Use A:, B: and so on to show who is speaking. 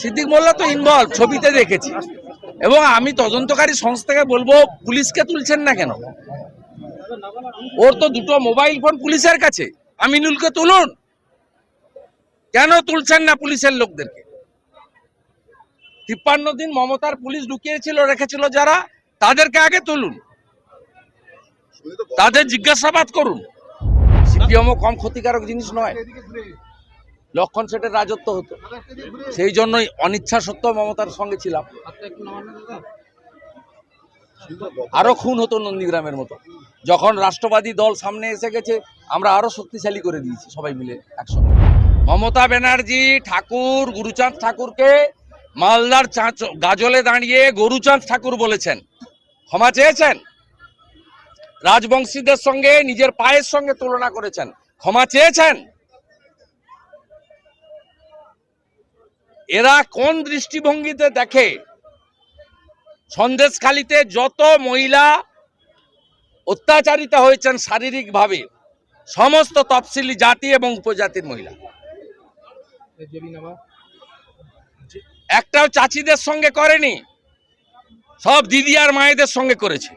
A: সিদ্দিক মোল্লা তো ইনভলভ ছবিতে দেখেছি। এবং আমি তদন্তকারী সংস্থাকে বলব, পুলিশকে তুলছেন না কেন? ওর তো দুটো মোবাইল ফোন পুলিশের কাছে। আমিনুলকে তুলুন। কেন তুলছেন না পুলিশের লোকদেরকে? তিপ্পান্ন দিন মমতার পুলিশ ঢুকিয়েছিল রেখেছিল যারা, তাদেরকে আগে তুলুন। তাদের জিজ্ঞাসাবাদ করুন। সিপিএমও কম ক্ষতিকারক জিনিস নয়। লক্ষণ সেটের রাজত্ব হতো। সেই জন্যই অনিচ্ছা সত্ত্বেও মমতার সঙ্গে ছিলাম। আরও খুন হতো নন্দীগ্রামের মতো। যখন রাষ্ট্রবাদী দল সামনে এসে গেছে, আমরা আরও শক্তিশালী করে দিয়েছি সবাই মিলে একসঙ্গে। মমতা ব্যানার্জি, ঠাকুর, গুরুচাঁদ ঠাকুরকে মালদার চাঁচ- গাজলে দাঁড়িয়ে গরুচাঁদ ঠাকুর বলেছেন। ক্ষমা চেয়েছেন? রাজবংশীদের সঙ্গে, নিজের পায়ের সঙ্গে তুলনা করেছেন। ক্ষমা চেয়েছেন? এরা কোন দৃষ্টিভঙ্গিতে দেখে? সন্দেশখালিতে যত মহিলা অত্যাচারিতা হয়েছেন শারীরিকভাবে, সমস্ত তফসিলি জাতি এবং উপজাতির মহিলা। একটাও চাচিদের সঙ্গে করেনি, সব দিদি আর মায়েদের সঙ্গে করেছে।